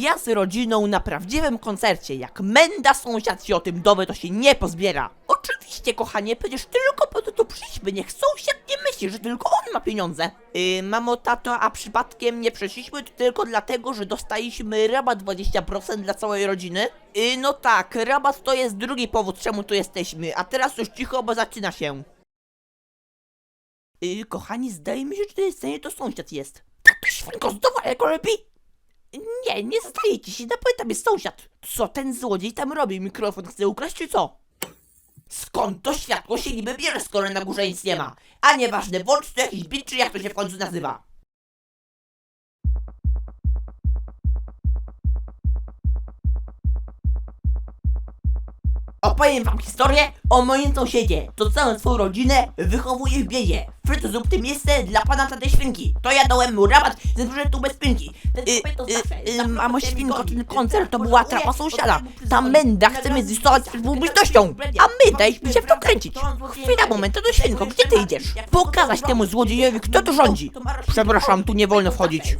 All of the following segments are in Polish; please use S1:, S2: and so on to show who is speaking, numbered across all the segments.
S1: Ja z rodziną na prawdziwym koncercie, jak menda sąsiad się o tym dowie, to się nie pozbiera. Oczywiście, kochanie, przecież tylko po to tu przyszliśmy, niech sąsiad nie myśli, że tylko on ma pieniądze. Yy, mamo, tato, a przypadkiem nie przyszliśmy tu tylko dlatego, że dostaliśmy rabat 20% dla całej rodziny? Yy, no tak, rabat to jest drugi powód, czemu tu jesteśmy, a teraz już cicho, bo zaczyna się. Yy, kochani, zdaje mi się, że to jest to sąsiad jest. Tak to świnko z daleko lepiej. Nie, nie zdaje ci się, na tam jest sąsiad. Co ten złodziej tam robi? Mikrofon chce ukraść czy co? Skąd to światło się niby bierze, skoro na górze nic nie ma? A nieważne, włącz tu jakiś bit, czy jak to się w końcu nazywa. Opowiem wam historię o moim sąsiedzie. To całą swoją rodzinę wychowuje w biedzie. Frytu zrób tym miejsce dla pana tatej świnki. To ja dałem mu rabat ze budżetu bez spinki. Y, y, y, mamo świnko, ten koncert to była trapa sąsiada. Ta menda chce mnie zistować z publicznością. A my daliśmy się w to kręcić. Chwila, moment, to do świnko, gdzie ty idziesz? Pokazać temu złodziejowi, kto tu rządzi. Przepraszam, tu nie wolno wchodzić.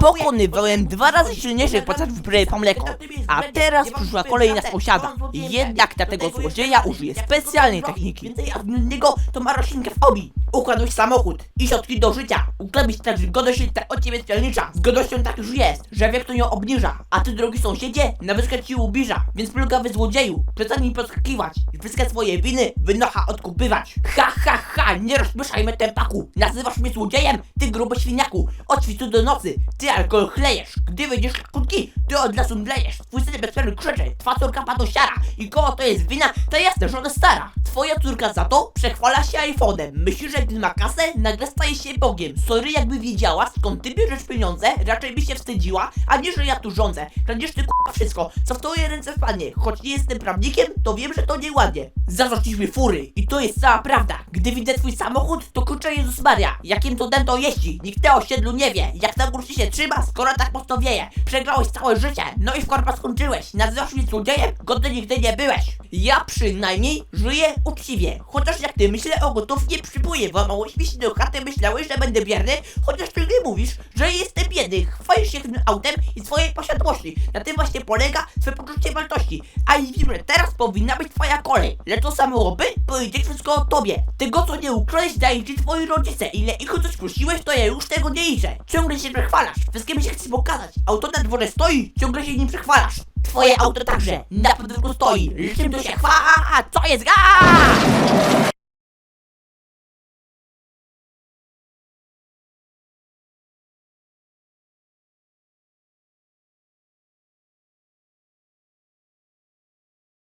S1: Pokonywałem dwa razy silniejszych podczas wyprawy po mleko. A teraz przyszła kolej na sąsiada. Jednak dla tego złodzieja użyję specjalnej techniki. Od niego to ma roślinkę w obi. Ukradłeś samochód i środki do życia. Ukradłeś także tak od ciebie celnicza. Z godnością tak już jest, że wiek to ją obniża. A ty, drogi sąsiedzie, na wyskać ci ubliża. Więc plugawy złodzieju, przestań podskakiwać. I wszystkie swoje winy wynocha odkupywać. Ha, ha, ha, nie rozmieszajmy tempaku. Nazywasz mnie złodziejem, ty grubo świniaku. Od świtu do nocy, ty alkohol chlejesz. Gdy wyjdziesz krótki, ty od lasu mlejesz. Twój syn bez krzyczy, twa córka padosiara. I koło to jest wina, to jasne, że ona stara. Twoja córka za to przechwala się iPhone'em. Myśli, że gdy ma kasę, nagle staje się Bogiem. Sorry, jakby wiedziała, skąd ty bierzesz pieniądze, raczej by się wstydziła, a nie, że ja tu rządzę. Kradzież ty k***a wszystko, co w twoje ręce wpadnie. Choć nie jestem prawnikiem, to wiem, że to nieładnie. Zarzuciliśmy fury i to jest cała prawda. Gdy widzę twój samochód, to kurczę Jezus Maria. Jakim to dęto jeździ? Nikt o osiedlu nie wie. Jak na górze się trzyma, skoro tak mocno wieje. Przegrałeś całe życie, no i w korpa skończyłeś. Nazywasz mnie złodziejem? Godny nigdy nie byłeś. Ja przynajmniej żyję uczciwie. Chociaż jak ty myślę o gotów nie przypłyję. Włamałeś mi się do chaty, myślałeś, że będę bierny, chociaż ty nie mówisz, że jestem biedny. Chwalisz się tym autem i swojej posiadłości. Na tym właśnie polega twoje poczucie wartości. A i wiem, że teraz powinna być twoja kolej. Lecz to samo by powiedzieć wszystko o tobie. Tego co nie ukradłeś daje ci twoi rodzice. Ile ich o coś prosiłeś, to ja już tego nie liczę. Ciągle się przechwalasz. Wszystkim się chcesz pokazać. Auto na dworze stoi, ciągle się nim przechwalasz. Twoje auto także na podwórku stoi. Czym to się chwała? Co jest? Aaaa!